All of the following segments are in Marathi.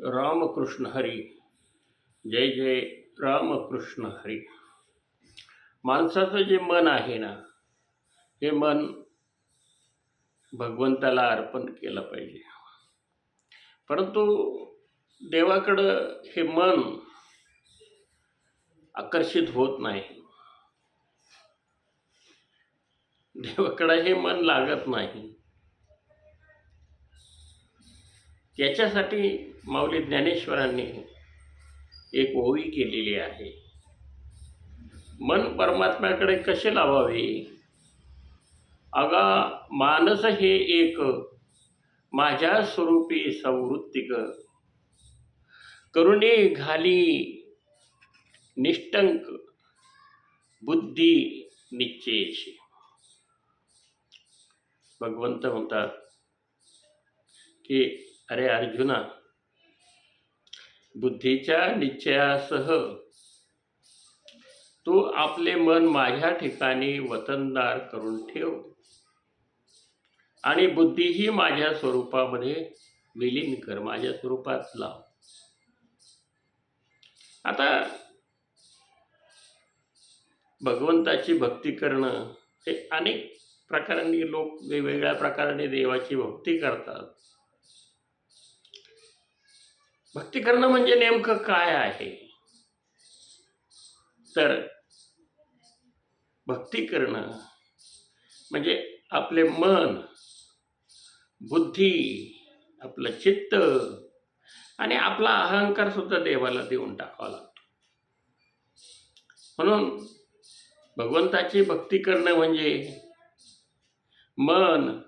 रामकृष्ण हरी. जय जय रामकृष्ण हरी. माणसाचं जे मन आहे ना हे मन भगवंताला अर्पण केलं पाहिजे. परंतु देवाकडं हे मन आकर्षित होत नाही. देवाकडं हे मन लागत नाही. याच्यासाठी माऊली ज्ञानेश्वरांनी एक ओवी केलेली आहे. मन परमात्म्याकडे कसे लावावे? अगा मानस हे एक माझ्या स्वरूपी संवृत्तिक करुणे घाली निष्टंक बुद्धी निश्चयशी. भगवंत म्हणतात की अरे अर्जुना बुद्धीच्या निश्चयासह तू आपले मन माझ्या ठिकाणी वतनदार करून ठेव. आणि बुद्धीही माझ्या स्वरूपामध्ये विलीन कर माझ्या स्वरूपात लाव. आता भगवंताची भक्ती करणं हे अनेक प्रकारांनी लोक वेगवेगळ्या प्रकाराने देवाची भक्ती करतात. भक्ती करणं म्हणजे नेमकं काय आहे? तर भक्ती करणं म्हणजे आपले मन बुद्धी आपलं चित्त आणि आपला अहंकार सुद्धा देवाला देऊन टाकावा लागतो. म्हणून भगवंताची भक्ती करणं म्हणजे मन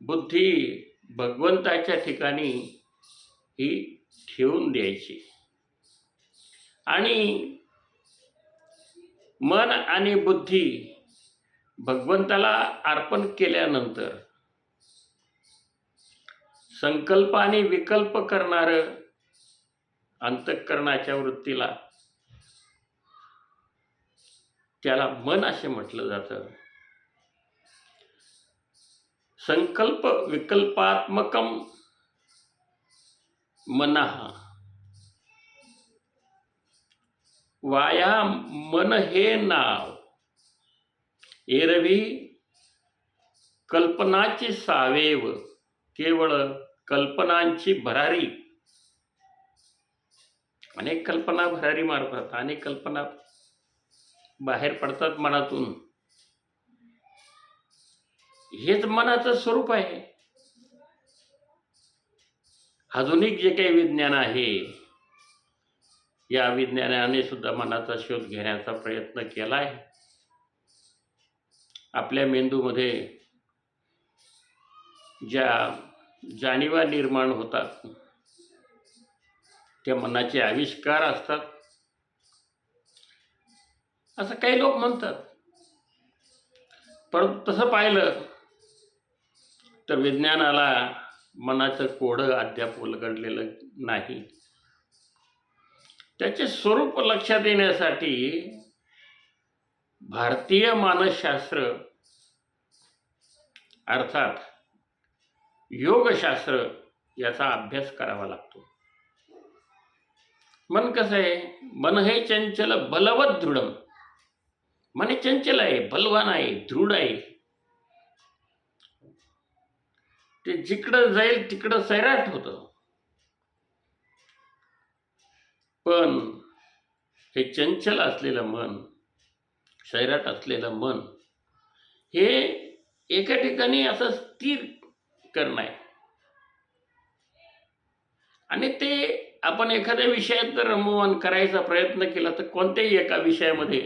बुद्धी भगवंताच्या ठिकाणी ही ठेवून द्यायची. आणि मन आणि बुद्धी भगवंताला अर्पण केल्यानंतर संकल्प आणि विकल्प करणारं अंतःकरणाच्या वृत्तीला त्याला मन असे म्हटलं जातं. संकल्प विकल्पात्मकम मनः। वाया मन हे नाव। एरवी कल्पनाची सावेव केवळ कल्पनांची भरारी। अनेक कल्पना भरारी मारतात अनेक कल्पना बाहेर पडतात मनातून। हेच मनाचं स्वरूप आहे। आधुनिक जे काही विज्ञान आहे या विज्ञानाने सुद्धा मनाचा शोध घेण्याचा प्रयत्न केला आहे आपल्या मेंदूमध्ये ज्या जाणीवा निर्माण होतात त्या मनाचे आविष्कार असतात. असं काही लोक म्हणतात. परंतु तसं पाहिलं तर विज्ञानाला मनाचं कोडं अद्याप उलगडलेलं नाही. त्याचे स्वरूप लक्षात येण्यासाठी भारतीय मानसशास्त्र अर्थात योगशास्त्र याचा अभ्यास करावा लागतो. मन कसं आहे? मन हे चंचल बलवत दृढम मन चंचल आहे बलवान आहे दृढ आहे. ते जिकडं जाईल तिकडं सैराट होतं. पण हे चंचल असलेलं मन सैराट असलेलं मन हे एका ठिकाणी असं स्थिर करणं आहे. आणि ते आपण एखाद्या विषयात जर रममान करायचा प्रयत्न केला तर कोणत्याही एका विषयामध्ये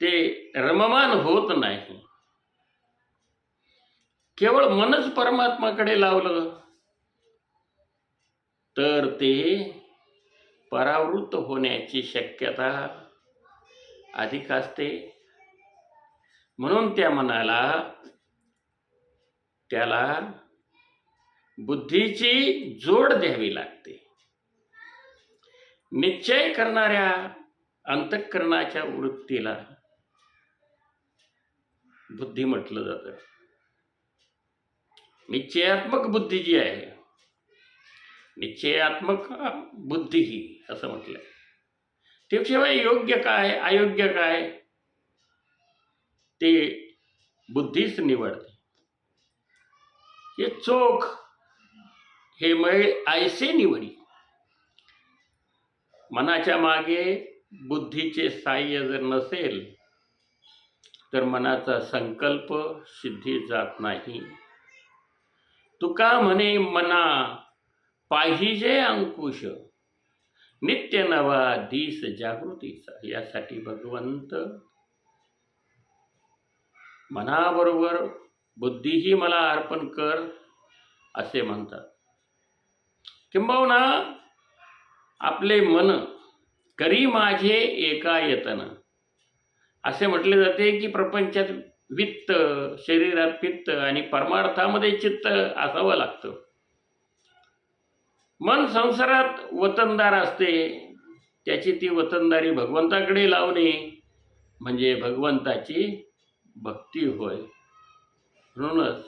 ते रममान होत नाही. केवळ मनच परमात्माकडे लावलं. तर ते परावृत्त होण्याची शक्यता अधिक असते. म्हणून त्या मनाला त्याला बुद्धीची जोड द्यावी लागते. निश्चय करणाऱ्या अंतःकरणाच्या वृत्तीला बुद्धी म्हटलं जातं. निश्चयात्मक बुद्धी जी आहे निश्चयात्मक बुद्धी ही असं म्हटलं. त्याशिवाय योग्य काय अयोग्य काय ते बुद्धीच निवडते. हे चोख हे मैळ आयसे निवडी. मनाच्या मागे बुद्धीचे साह्य जर नसेल तर मनाचा संकल्प सिद्धी जात नाही. तुका म्हणे मना पाहिजे अंकुश. नित्य नवा दिस जागृतीचा यासाठी भगवंत मनाबरोबर बुद्धीही मला अर्पण कर असे म्हणतात. किंबहुना आपले मन करी माझे एका यतन असे म्हटले जाते की प्रपंचात वित्त शरीरात पित्त आणि परमार्थामध्ये चित्त असावं लागतं. मन संसारात वतनदार असते त्याची ती वतनदारी भगवंताकडे लावणे म्हणजे भगवंताची भक्ती होय. म्हणूनच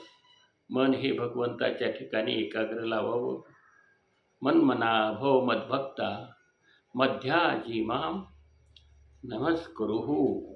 मन हे भगवंताच्या ठिकाणी एकाग्र लावावं. मन मना भव मद्भक्ता मध्याजी माम नमस्कुरुहू